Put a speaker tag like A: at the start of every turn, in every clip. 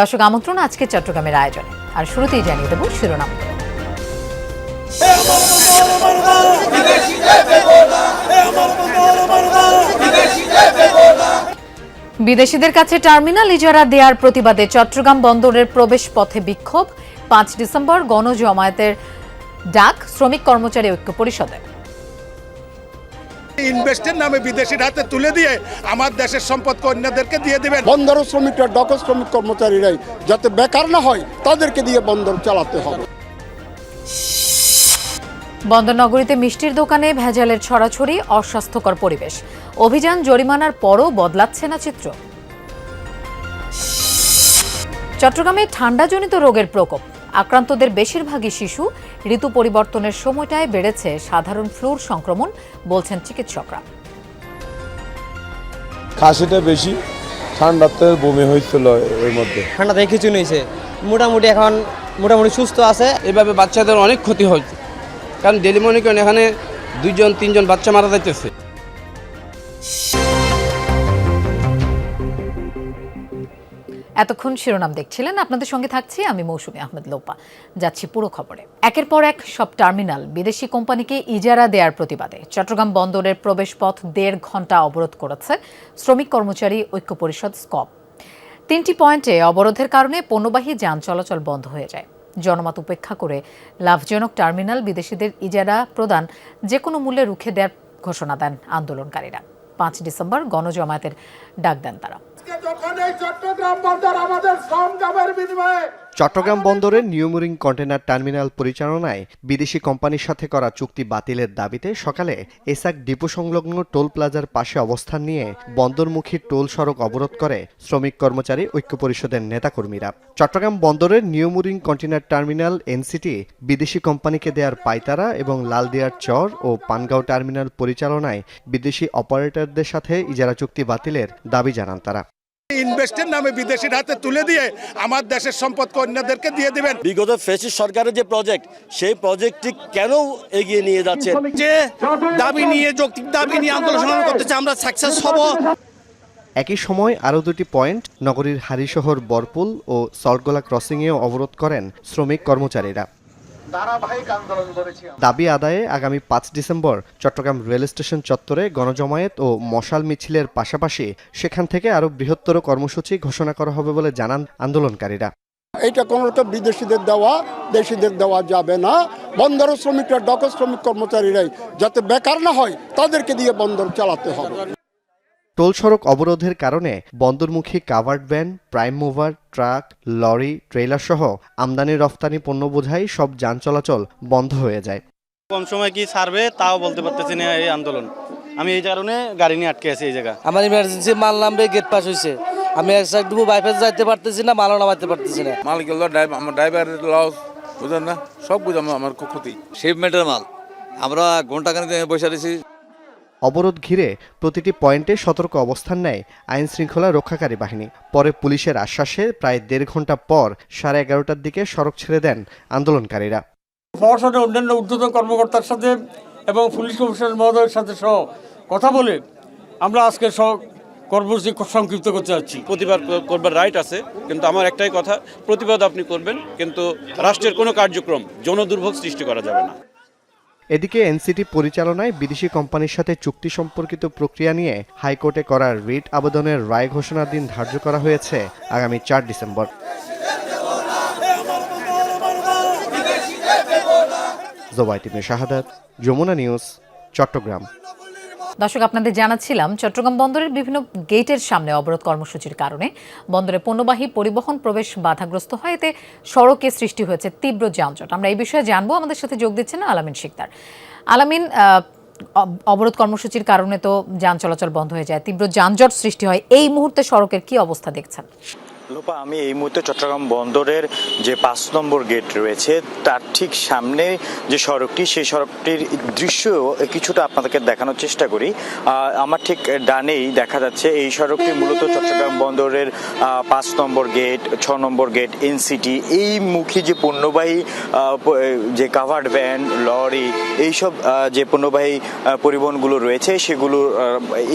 A: দর্শক আমন্ত্রণ আজকে চট্টগ্রামের আয়োজনে। আর শুরুতেই জানিয়ে দেব শিরোনাম। বিদেশিদের কাছে টার্মিনাল ইজারা দেওয়ার প্রতিবাদে চট্টগ্রাম বন্দরের প্রবেশ পথে বিক্ষোভ। পাঁচ ডিসেম্বর গণজমায়েতের ডাক শ্রমিক কর্মচারী ঐক্য পরিষদে
B: ইনভেস্টের নামে বিদেশির হাতে তুলে দিয়ে আমার দেশের সম্পদকে অন্যদেরকে দিয়ে দেবেন।
C: বন্দর শ্রমিকরা ডক শ্রমিক কর্মচারীরাই যাতে বেকার না হয় তাদেরকে দিয়ে বন্দর চালাতে হবে।
A: বন্দর নগরীতে মিষ্টির দোকানে ভেজালের ছড়াছড়ি অস্বাস্থ্যকর পরিবেশ। অভিযান জরিমানার পরও বদলাচ্ছে না চিত্র। চট্টগ্রামে ঠান্ডাজনিত রোগের প্রকোপ। আক্রান্তদের বেশিরভাগই শিশু। ঋতু পরিবর্তনের সময়টায় বেড়েছে সাধারণ ফ্লুর সংক্রমণ বলছেন চিকিৎসকরা।
D: খাসিটা বেশি ঠান্ডাতে বমি হয়েছিল এর মধ্যে।
E: ঠান্ডা থেকে কিছু নিয়েছে মোটামুটি এখন মোটামুটি সুস্থ আছে
F: এভাবে বাচ্চাদের অনেক ক্ষতি হয়েছে। কারণ ডেলি মনে করেন এখানে দুইজন তিনজন বাচ্চা মারা যাইতেছে।
A: এতক্ষণ শিরোনাম দেখছিলেন। আপনাদের সঙ্গে থাকছি আমি মৌসুমী আহমেদ লোপা। যাচ্ছি পুরো খবরে। একের পর এক সব টার্মিনাল বিদেশি কোম্পানিকে ইজারা দেওয়ার প্রতিবাদে। চট্টগ্রাম বন্দরের প্রবেশপথ দেড় ঘণ্টা অবরোধ করেছে শ্রমিক কর্মচারী ঐক্য পরিষদ স্কপ। তিনটি পয়েন্টে অবরোধের কারণে পণ্যবাহী যান চলাচল বন্ধ হয়ে যায়। জনমত উপেক্ষা করে লাভজনক টার্মিনাল বিদেশিদের ইজারা প্রদান যে কোনো মূল্যে রুখে দেওয়ার ঘোষণা দেন আন্দোলনকারীরা। পাঁচ ডিসেম্বর গণজমায়েতের ডাক দেন তারা।
B: চট্টগ্রাম
G: বন্দরের নিউমুরিং কন্টেনার টার্মিনাল পরিচালনায় বিদেশি কোম্পানির সাথে করা চুক্তি বাতিলের দাবিতে সকালে এসাক ডিপো সংলগ্ন টোল প্লাজার পাশে অবস্থান নিয়ে বন্দরমুখী টোল সড়ক অবরোধ করে শ্রমিক কর্মচারী ঐক্য পরিষদের নেতাকর্মীরা। চট্টগ্রাম বন্দরের নিউমুরিং কন্টেনার টার্মিনাল এনসিটি বিদেশি কোম্পানিকে দেয়ার পাইতারা এবং লালদিয়ার চর ও পানগাঁও টার্মিনাল পরিচালনায় বিদেশি অপারেটরদের সাথে ইজারা চুক্তি বাতিলের দাবি জানান তারা।
B: ইনভেস্টের নামে বিদেশির হাতে তুলে দিয়ে আমার দেশের সম্পদকে অন্যদেরকে দিয়ে দেবেন।
H: বিগত ফেসিস সরকারের যে প্রজেক্ট সেই প্রজেক্টটি কেন এগিয়ে নিয়ে যাচ্ছে?
I: যে দাবি নিয়ে যৌক্তিক দাবি নিয়ে আন্দোলন সংগ্রাম করতেছে আমরা সাকসেস হব।
G: একই সময় আরও দুটি পয়েন্ট নগরীর হারিশহর বরপুল ও সল্টগোলা ক্রসিংয়েও অবরোধ করেন শ্রমিক কর্মচারীরা। দাবি আদায়ে আগামী পাঁচ ডিসেম্বর চট্টগ্রাম রেল স্টেশন চত্বরে গণজমায়েত ও মশাল মিছিলের পাশাপাশি সেখান থেকে আরও বৃহত্তর কর্মসূচি ঘোষণা করা হবে বলে জানান আন্দোলনকারীরা।
C: এটা কোনো তো বিদেশিদের দেওয়া দেশিদের দেওয়া যাবে না। বন্দর শ্রমিকরা ডক শ্রমিক কর্মচারীরাই যাতে বেকার না হয় তাদেরকে দিয়ে বন্দর চালাতে হবে।
G: টোল সড়ক অবরোধের কারণে বন্দরমুখী covered van prime mover truck lorry trailer সহ আমদানি রফতানি পণ্য বোঝাই সব যান চলাচল বন্ধ হয়ে যায়।
H: কম সময় কি ছাড়বে তাও বলতে পারতেছি না এই আন্দোলন। আমি এই কারণে গাড়ি নিয়ে আটকে আছি এই জায়গা।
E: আমার ইমার্জেন্সি মাল নামবে গেট পাস হয়েছে আমি এক সাইড ডুবু বাইপাস যাইতে পারতেছি না মালও নামাইতে পারতেছি না।
D: মালিক ড্রাইভার আমার ড্রাইভারের লস বুঝেন না? সব বুঝ আমার খুব ক্ষতি
I: শিপমেন্টের মাল। আমরা ঘণ্টা বসে রয়েছি
G: অবরোধ ঘিরে প্রতিটি পয়েন্টে সতর্ক অবস্থান নেয় আইন শৃঙ্খলা রক্ষাকারী বাহিনী। পরে পুলিশের আশ্বাসে প্রায় দেড় ঘণ্টা পর সাড়ে এগারোটার দিকে সড়ক ছেড়ে দেন আন্দোলনকারীরা।
J: প্রশাসনের অন্যান্য ঊর্ধ্বতন কর্মকর্তার সাথে এবং পুলিশ কমিশনার মহোদয়ের সাথে সহ কথা বলে আমরা আজকে সব কর্মসূচি সংক্ষিপ্ত করতে চাচ্ছি
H: প্রতিবাদ করবার রাইট আছে কিন্তু আমার একটাই কথা প্রতিবাদ আপনি করবেন কিন্তু রাষ্ট্রের কোনো কার্যক্রম জনদুর্ভোগ সৃষ্টি করা যাবে না।
G: এদিকে এনসিটি পরিচালনায় বিদেশি কোম্পানির সাথে চুক্তি সম্পর্কিত প্রক্রিয়া নিয়ে হাইকোর্টে করা রিট আবেদনের রায় ঘোষণার দিন ধার্য করা হয়েছে আগামী চার ডিসেম্বর। জোবাইটিমে শাহাদাত, যমুনা নিউজ, চট্টগ্রাম।
A: দর্শক, আপনাদের জানাচ্ছিলাম, চট্টগ্রাম বন্দরের বিভিন্ন গেটের সামনে অবরোধ কর্মসূচির কারণে বন্দরে পণ্যবাহী পরিবহন প্রবেশ বাধাগ্রস্ত হয়। এতে সড়কে সৃষ্টি হয়েছে তীব্র যানজট। আমরা এই বিষয়ে জানব। আমাদের সাথে যোগ দিচ্ছেন আলামিন শিকদার। আলামিন অবরোধ কর্মসূচির কারণে তো যান চলাচল বন্ধ হয়ে যায়, তীব্র যানজট সৃষ্টি হয়। এই মুহূর্তে সড়কের কি অবস্থা দেখছেন?
K: লোপা আমি এই মুহূর্তে চট্টগ্রাম বন্দরের যে পাঁচ নম্বর গেট রয়েছে, তার ঠিক সামনে যে সড়কটি, সেই সড়কটির দৃশ্য কিছুটা আপনাদেরকে দেখানোর চেষ্টা করি। আমার ঠিক ডানেই দেখা যাচ্ছে এই সড়কটি মূলত চট্টগ্রাম বন্দরের পাঁচ নম্বর গেট, ছ নম্বর গেট, এনসিটি, এই মুখী যে পণ্যবাহী যে কাভার্ড ভ্যান লরি এইসব যে পণ্যবাহী পরিবহনগুলো রয়েছে, সেগুলো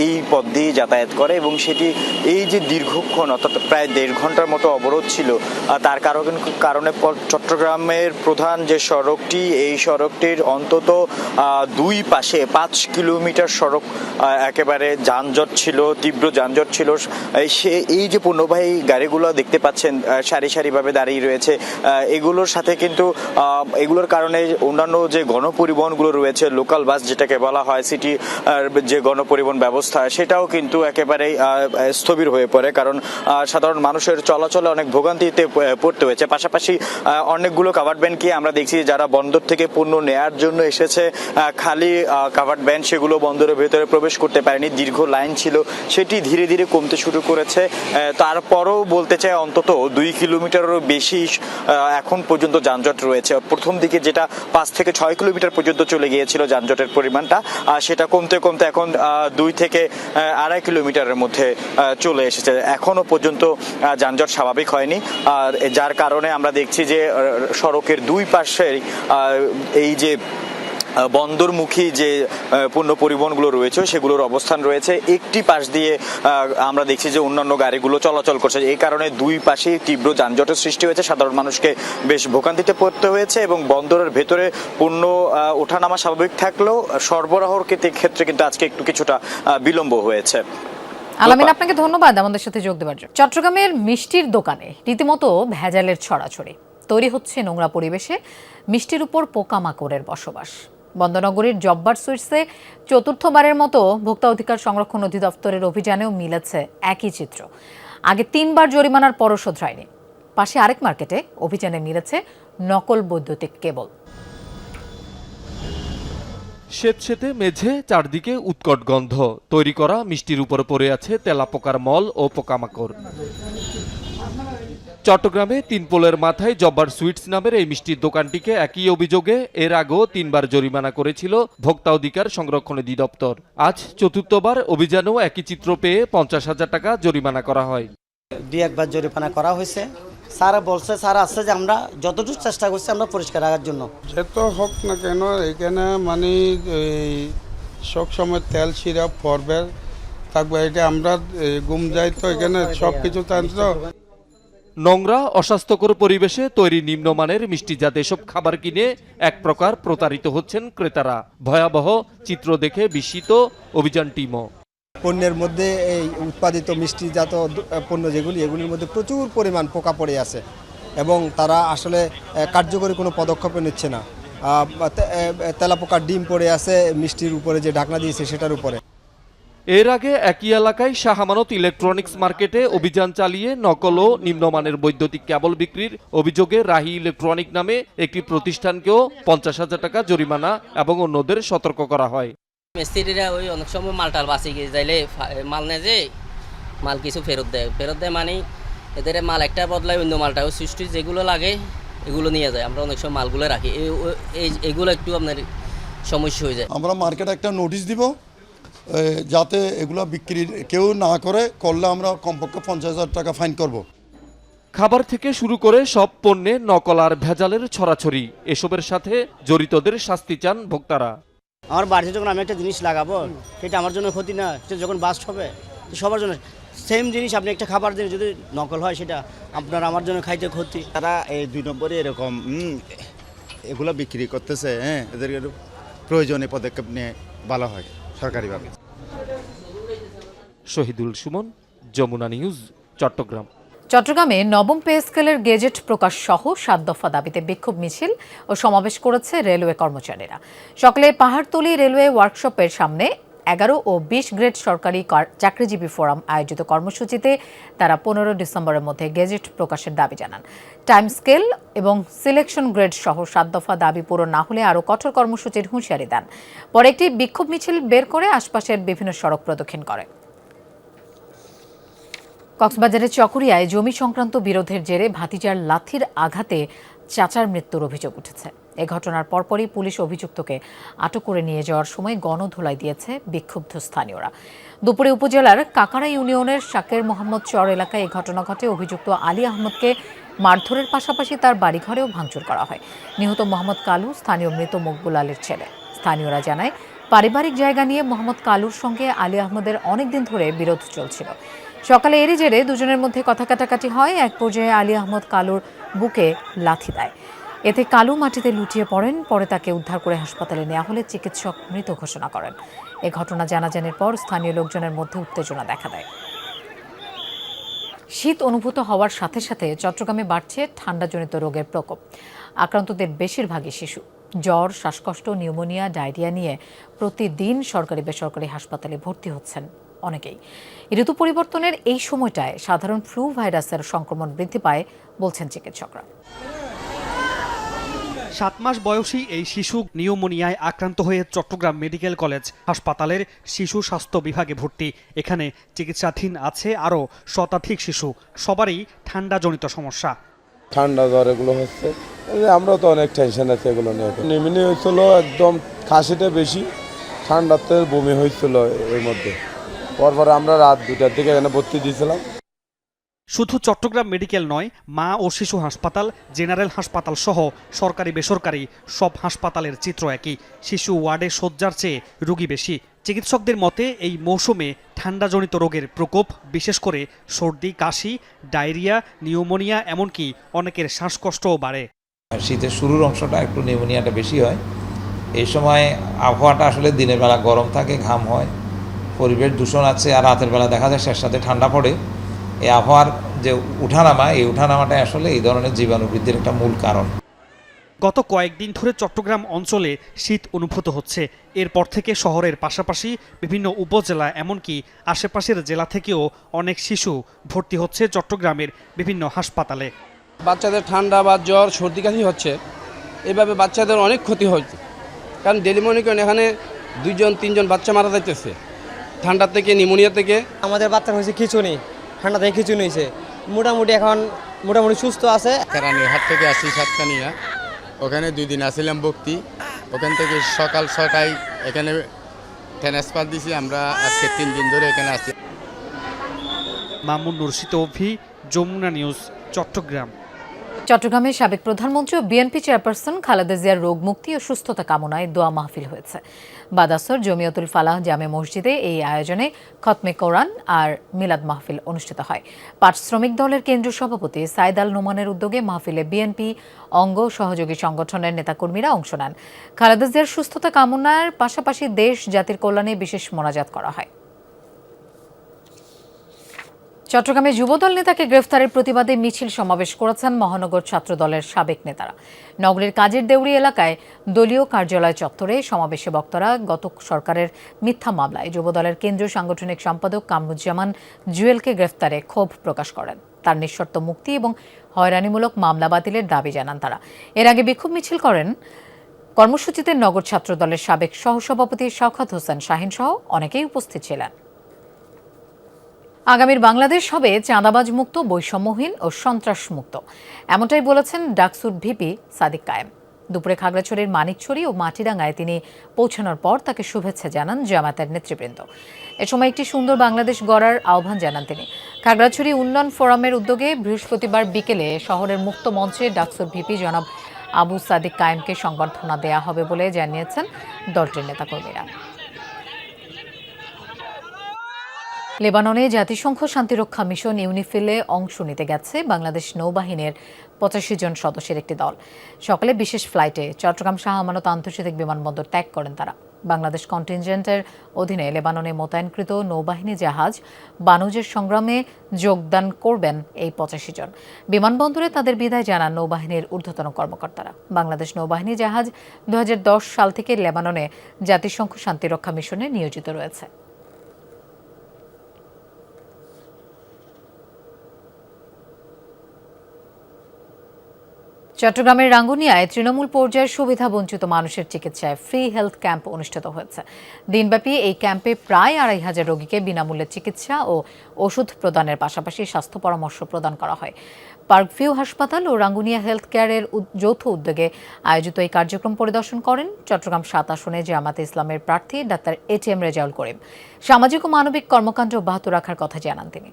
K: এই পথ দিয়ে যাতায়াত করে এবং সেটি, এই যে দীর্ঘক্ষণ, অর্থাৎ প্রায় দেড় ঘণ্টা ঘণ্টার মতো অবরোধ ছিল। তার কারণ কারণে চট্টগ্রামের প্রধান যে সড়কটি এই সড়কটির অন্তত দুই পাশে পাঁচ কিলোমিটার সড়ক একেবারে যানজট ছিল তীব্র যানজট ছিল। সে এই যে পণ্যবাহী গাড়িগুলো দেখতে পাচ্ছেন সারি সারিভাবে দাঁড়িয়ে রয়েছে। এগুলোর সাথে কিন্তু এগুলোর কারণে অন্যান্য যে গণপরিবহনগুলো রয়েছে লোকাল বাস যেটাকে বলা হয় সিটি যে গণপরিবহন ব্যবস্থা সেটাও কিন্তু একেবারেই আহ, স্থবির হয়ে পড়ে। কারণ সাধারণ মানুষের চলাচলে অনেক ভোগান্তিতে পড়তে হয়েছে। পাশাপাশি অনেকগুলো কাভার্ড ভ্যানকে আমরা দেখছি যারা বন্দর থেকে পণ্য নেয়ার জন্য এসেছে খালি কাভার্ড ভ্যান সেগুলো বন্দরের ভেতরে প্রবেশ করতে পারেনি, দীর্ঘ লাইন ছিল, সেটি ধীরে ধীরে কমতে শুরু করেছে। তারপরও বলতে চাই অন্তত দুই কিলোমিটারেরও বেশি এখন পর্যন্ত যানজট রয়েছে। প্রথম দিকে যেটা পাঁচ থেকে ছয় কিলোমিটার পর্যন্ত চলে গিয়েছিল যানজটের পরিমাণটা সেটা কমতে কমতে এখন দুই থেকে আড়াই কিলোমিটারের মধ্যে চলে এসেছে। এখনও পর্যন্ত যানজট স্বাভাবিক হয়নি। আর যার কারণে আমরা দেখছি যে সড়কের দুই পাশে এই যে বন্দরমুখী যে পণ্য পরিবহনগুলো রয়েছে, সেগুলোর অবস্থান রয়েছে। একটি পাশ দিয়ে আমরা দেখছি যে, অন্যান্য গাড়িগুলো চলাচল করছে। এই কারণে দুই পাশেই তীব্র যানজটের সৃষ্টি হয়েছে। সাধারণ মানুষকে বেশ ভোগান্তিতে পড়তে হয়েছে এবং বন্দরের ভেতরে পণ্য ওঠানামা স্বাভাবিক থাকলেও সরবরাহর ক্ষেত্রে কিন্তু আজকে একটু কিছুটা বিলম্ব হয়েছে।
A: আলামিন, আপনাকে ধন্যবাদ আমাদের সাথে যোগ দেওয়ার জন্য। চট্টগ্রামের মিষ্টির দোকানে রীতিমতো ভেজালের ছড়াছড়ি। তৈরি হচ্ছে নোংরা পরিবেশে মিষ্টির উপর পোকামাকড়ের বসবাস। বন্দনগরীর জব্বার সুইটসে চতুর্থবারের মতো ভোক্তা অধিকার সংরক্ষণ অধিদপ্তরের অভিযানেও মিলেছে একই চিত্র। আগে তিনবার জরিমানার পরও শোধরায়নি। পাশে আরেক মার্কেটে অভিযানে মিলেছে নকল বৈদ্যুতিক কেবল।
L: স্বেতসেতে মেঝে, চারদিকে উৎকট গন্ধ। তৈরি করা মিষ্টির উপর পড়ে আছে তেলাপোকার মল ও পোকামাকড়। চট্টগ্রামে তিন পোলের মাথায় জব্বার সুইটস নামের এই মিষ্টির দোকানটিকে একই অভিযোগে এর আগেও তিনবার জরিমানা করেছিল ভোক্তা অধিকার সংরক্ষণ অধিদপ্তর। আজ চতুর্থবার অভিযানেও একই চিত্র পেয়ে পঞ্চাশ হাজার টাকা জরিমানা করা হয়।
E: দুই একবার জরিমানা করা হয়েছে। স্যার বলছে স্যার আসছে যে আমরা যতটুকু চেষ্টা করছি আমরা পরিষ্কার রাখার জন্য।
C: যত হোক না কেন এখানে মানে এই সব সময় তেল সিরাপ ফরবেল থাকবে এটা আমরা গুম যাই তো এখানে সব কিছু তো।
L: নোংরা অস্বাস্থ্যকর পরিবেশে তৈরি নিম্নমানের মিষ্টিজাত এসব খাবার কিনে এক প্রকার প্রতারিত হচ্ছেন ক্রেতারা। ভয়াবহ চিত্র দেখে বিস্মিত অভিযান টিমও।
C: পণ্যের মধ্যে এই উৎপাদিত মিষ্টিজাত পণ্য যেগুলি, এগুলির মধ্যে প্রচুর পরিমাণ পোকা পড়ে আছে এবং তারা আসলে কার্যকরী কোনো পদক্ষেপ নিচ্ছে না। তেলাপোকার ডিম পড়ে আছে মিষ্টির উপরে যে ঢাকনা দিয়েছে সেটার উপরে।
L: এর আগে একই এলাকায় শাহামানত ইলেকট্রনিক্স মার্কেটে অভিযান চালিয়ে নকল ও নিম্নমানের বৈদ্যুতিক কেবল বিক্রির অভিযোগে রাহি ইলেকট্রনিক নামে একটি প্রতিষ্ঠানকেও পঞ্চাশ হাজার টাকা জরিমানা এবং অন্যদের সতর্ক করা হয়।
E: মিস্ত্রিরা ওই অনেক সময় মালটাল বাঁচি গিয়ে যাইলে ফা- মাল নেয় যে মাল কিছু ফেরত দেয়। ফেরত দেয় মানে এদের মাল একটা বদলায় অন্য মালটা ওই সৃষ্টি যেগুলো লাগে এগুলো নিয়ে যায়। আমরা অনেক সময় মালগুলো রাখি। এই এই এগুলো একটু আপনার সমস্যা হয়ে যায়।
C: আমরা মার্কেটে একটা নোটিশ দিব যাতে এগুলো বিক্রি কেউ না করে করলে আমরা কমপক্ষে পঞ্চাশ হাজার টাকা ফাইন করব।
L: খাবার থেকে শুরু করে সব পণ্যে নকল আর ভেজালের ছড়াছড়ি। এসবের সাথে জড়িতদের শাস্তি চান ভোক্তারা।
E: আমার বাড়িতে যখন আমি একটা জিনিস লাগাবো সেটা আমার জন্য ক্ষতি না সেটা যখন বাস্ট হবে তো সবার জন্য সেম জিনিস আপনি একটা খাবার দিয়ে যদি নকল হয় সেটা আপনার আমার জন্য খাইতে ক্ষতি।
C: তারা এই দুই নম্বরে এরকম এগুলো বিক্রি করতেছে হ্যাঁ এদের একটু প্রয়োজনীয় পদক্ষেপ নিয়ে ভালো হয় সরকারিভাবে।
L: শহীদুল সুমন যমুনা নিউজ চট্টগ্রাম।
A: চট্টগ্রামে নবম পে স্কেলের গেজেট প্রকাশ সহ সাত দফা দাবিতে বিক্ষোভ মিছিল ও সমাবেশ করেছে রেলওয়ে কর্মচারীরা। সকালে পাহাড়তলি রেলওয়ে ওয়ার্কশপের সামনে এগারো ও বিশ গ্রেড সরকারি চাকরিজীবী ফোরাম আয়োজিত কর্মসূচিতে তারা পনেরো ডিসেম্বরের মধ্যে গেজেট প্রকাশের দাবি জানান। টাইম স্কেল এবং সিলেকশন গ্রেড সহ সাত দফা দাবি পূরণ না হলে আরও কঠোর কর্মসূচির হুঁশিয়ারি দেন। পরে একটি বিক্ষোভ মিছিল বের করে আশপাশের বিভিন্ন সড়ক প্রদক্ষিণ করে। কক্সবাজারের চকরিয়ায় জমি সংক্রান্ত বিরোধের জেরে ভাতিজার লাথির আঘাতে চাচার মৃত্যুর অভিযোগ উঠেছে। এ ঘটনার পরপরই পুলিশ অভিযুক্তকে আটক করে নিয়ে যাওয়ার সময় গণধোলাই দিয়েছে বিক্ষুব্ধ স্থানীয়রা। দুপুরে উপজেলার কাকারা ইউনিয়নের শাকের মোহাম্মদ চর এলাকায় এই ঘটনা ঘটে। অভিযুক্ত আলী আহমদকে মারধরের পাশাপাশি তার বাড়িঘরেও ভাঙচুর করা হয়। নিহত মোহাম্মদ কালু, স্থানীয় মৃত মকবুল আলীর ছেলে। স্থানীয়রা জানায়, পারিবারিক জায়গা নিয়ে মোহাম্মদ কালুর সঙ্গে আলী আহমদের অনেকদিন ধরে বিরোধ চলছিল। সকালে এরই জেরে দুজনের মধ্যে কথা কাটাকাটি হয়। এক পর্যায়ে আলী আহমদ কালুর বুকে লাথি দেয়। এতে কালু মাটিতে লুটিয়ে পড়েন, পরে তাকে উদ্ধার করে হাসপাতালে নেওয়া হলে চিকিৎসক মৃত ঘোষণা করেন। এ ঘটনা জানাজানির পর স্থানীয় লোকজনের মধ্যে উত্তেজনা দেখা দেয়। শীত অনুভূত হওয়ার সাথে সাথে চট্টগ্রামে বাড়ছে ঠান্ডাজনিত রোগের প্রকোপ। আক্রান্তদের বেশিরভাগই শিশু। জ্বর, শ্বাসকষ্ট, নিউমোনিয়া, ডায়রিয়া নিয়ে প্রতিদিন সরকারি বেসরকারি হাসপাতালে ভর্তি হচ্ছেন। অনেকেই। ঋতু পরিবর্তনের এই সময়টায় সাধারণ ফ্লু ভাইরাসের সংক্রমণ বৃদ্ধি পায় বলছেন চিকিৎসকরা।
M: সাত মাস বয়সী এই শিশু নিউমোনিয়ায় আক্রান্ত হয়ে চট্টগ্রাম মেডিকেল কলেজ হাসপাতালের শিশু স্বাস্থ্য বিভাগে ভর্তি। এখানে চিকিৎসাধীন আছে আরও শতাধিক শিশু। সবারই ঠান্ডাজনিত সমস্যা।
D: ঠান্ডা জ্বর এগুলো হচ্ছে। আমরাও তো অনেক টেনশন আছে এগুলো নিয়ে। নিমিনি হয়েছিল একদম খাসিটা বেশি ঠান্ডাতে বমি হয়েছিল এর মধ্যে। পরপর আমরা রাত দুটার দিকে এখানে ভর্তি দিয়েছিলাম।
M: শুধু চট্টগ্রাম মেডিকেল নয় মা ও শিশু হাসপাতাল জেনারেল হাসপাতাল সহ সরকারি বেসরকারি সব হাসপাতালের চিত্র একই। শিশু ওয়ার্ডে শয্যার চেয়ে রোগী বেশি। চিকিৎসকদের মতে এই মৌসুমে ঠান্ডাজনিত রোগের প্রকোপ বিশেষ করে সর্দি কাশি ডায়রিয়া নিউমোনিয়া এমনকি অনেকের শ্বাসকষ্টও বাড়ে।
N: শীতের শুরুর অংশটা একটু নিউমোনিয়াটা বেশি হয়। এই সময় আবহাওয়াটা আসলে দিনের বেলা গরম থাকে ঘাম হয়। পরিবেশ দূষণ আছে আর রাতের বেলা দেখা যায় শেষ সাথে ঠান্ডা পড়ে। এই আবহাওয়ার যে উঠানামা এই উঠানামাটা আসলে এই ধরনের জীবাণু বৃদ্ধির একটা মূল কারণ।
M: গত কয়েকদিন ধরে চট্টগ্রাম অঞ্চলে শীত অনুভূত হচ্ছে। এরপর থেকে শহরের পাশাপাশি বিভিন্ন উপজেলা এমনকি আশেপাশের জেলা থেকেও অনেক শিশু ভর্তি হচ্ছে চট্টগ্রামের বিভিন্ন হাসপাতালে।
F: বাচ্চাদের ঠান্ডা বা জ্বর সর্দি কাশি হচ্ছে। এভাবে বাচ্চাদের অনেক ক্ষতি হচ্ছে। কারণ ডেলি মনে করেন এখানে দুইজন তিনজন বাচ্চা মারা যাইতেছে। ঠান্ডা থেকে নিউমোনিয়া থেকে?
I: আমাদের বাচ্চা হয়েছে খিচুনি ঠান্ডা থেকে খিচুনি হয়েছে। মোটামুটি এখন মোটামুটি সুস্থ আছে।
C: হাট থেকে আসি সাতকানিয়া ওখানে দুই দিন আসছিলাম ভক্তি। ওখান থেকে সকাল ছটায় এখানে ট্রান্সফার দিছি আমরা আজকে তিন দিন ধরে এখানে আছি।
M: মামুন নুরশিত অভি যমুনা নিউজ চট্টগ্রাম।
A: চট্টগ্রামের সাবেক প্রধানমন্ত্রী ও বিএনপি চেয়ারপারসন খালেদা জিয়ার রোগ মুক্তি ও সুস্থতা কামনায় দোয়া মাহফিল হয়েছে। বাদাসর জমিয়তুল ফালাহ জামে মসজিদে এই আয়োজনে খতমে কোরআন আর মিলাদ মাহফিল অনুষ্ঠিত হয়। পাট শ্রমিক দলের কেন্দ্রীয় সভাপতি সাইদ আল নোমানের উদ্যোগে মাহফিলে বিএনপি অঙ্গ সহযোগী সংগঠনের নেতাকর্মীরা অংশ নেন। খালেদা জিয়ার সুস্থতা কামনার পাশাপাশি দেশ জাতির কল্যাণে বিশেষ মোনাজাত করা হয়। চট্টগ্রামে যুবদল নেতাকে গ্রেফতারের প্রতিবাদে মিছিল সমাবেশ করেছেন মহানগর ছাত্র দলের সাবেক নেতারা। নগরীর কাজের দেউরি এলাকায় দলীয় কার্যালয় চত্বরে সমাবেশে বক্তারা গত সরকারের মিথ্যা মামলায় যুবদলের কেন্দ্রীয় সাংগঠনিক সম্পাদক কামরুজ্জামান জুয়েলকে গ্রেফতারে ক্ষোভ প্রকাশ করেন। তার নিঃশর্ত মুক্তি এবং হয়রানিমূলক মামলা বাতিলের দাবি জানান তারা। এর আগে বিক্ষোভ মিছিল করেন কর্মসূচিতে নগর ছাত্র দলের সাবেক সহসভাপতি শওকত হোসেন শাহিন সহ অনেকেই উপস্থিত ছিলেন। আগামীর বাংলাদেশ হবে চাঁদাবাজ মুক্ত বৈষম্যহীন ও সন্ত্রাস মুক্ত এমনটাই বলেছেন ডাকসুর ভিপি সাদিক কায়েম। দুপুরে খাগড়াছড়ির মানিকছড়ি ও মাটিরাঙ্গায় তিনি পৌঁছানোর পর তাকে শুভেচ্ছা জানান জামায়াতের নেতৃবৃন্দ। এ সময় একটি সুন্দর বাংলাদেশ গড়ার আহ্বান জানান তিনি। খাগড়াছড়ি উন্নয়ন ফোরামের উদ্যোগে বৃহস্পতিবার বিকেলে শহরের মুক্ত মঞ্চে ডাকসুর ভিপি জনাব আবু সাদিক কায়েমকে সংবর্ধনা দেয়া হবে বলে জানিয়েছেন দলটির নেতাকর্মীরা। লেবাননে জাতিসংঘ শান্তিরক্ষা মিশন ইউনিফিলে অংশ নিতে গেছে বাংলাদেশ নৌবাহিনীর পঁচাশি জন সদস্যের একটি দল। সকালে বিশেষ ফ্লাইটে চট্টগ্রাম শাহ আমানত আন্তর্জাতিক বিমানবন্দর ত্যাগ করেন তারা। বাংলাদেশ কন্টিনজেন্টের অধীনে লেবাননে মোতায়েনকৃত নৌবাহিনী জাহাজ বানুজের সংগ্রামে যোগদান করবেন এই পঁচাশি জন। বিমানবন্দরে তাদের বিদায় জানান নৌবাহিনীর ঊর্ধ্বতন কর্মকর্তারা। বাংলাদেশ নৌবাহিনী জাহাজ দু হাজার দশ সাল থেকে লেবাননে জাতিসংঘ শান্তিরক্ষা মিশনে নিয়োজিত রয়েছে। চট্টগ্রামের রাঙ্গুনিয়ায় তৃণমূল পর্যায়ের সুবিধা বঞ্চিত মানুষের চিকিৎসায় ফ্রি হেলথ ক্যাম্প অনুষ্ঠিত হয়েছে। দিনব্যাপী এই ক্যাম্পে প্রায় আড়াই হাজার রোগীকে বিনামূল্যে চিকিৎসা ও ওষুধ প্রদানের পাশাপাশি স্বাস্থ্য পরামর্শ প্রদান করা হয়। পার্কভিউ হাসপাতাল ও রাঙ্গুনিয়া হেলথ কেয়ারের যৌথ উদ্যোগে আয়োজিত এই কার্যক্রম পরিদর্শন করেন চট্টগ্রাম সাত আসনে জামাতে ইসলামের প্রার্থী doctor A T M Rezaul Karim. সামাজিক ও মানবিক কর্মকাণ্ড অব্যাহত রাখার কথা জানান তিনি।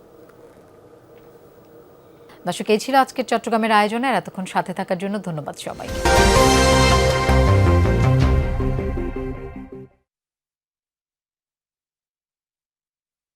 A: দর্শক এই ছিল আজকের চট্টগ্রামের আয়োজনের। এতক্ষণ সাথে থাকার জন্য ধন্যবাদ সবাইকে।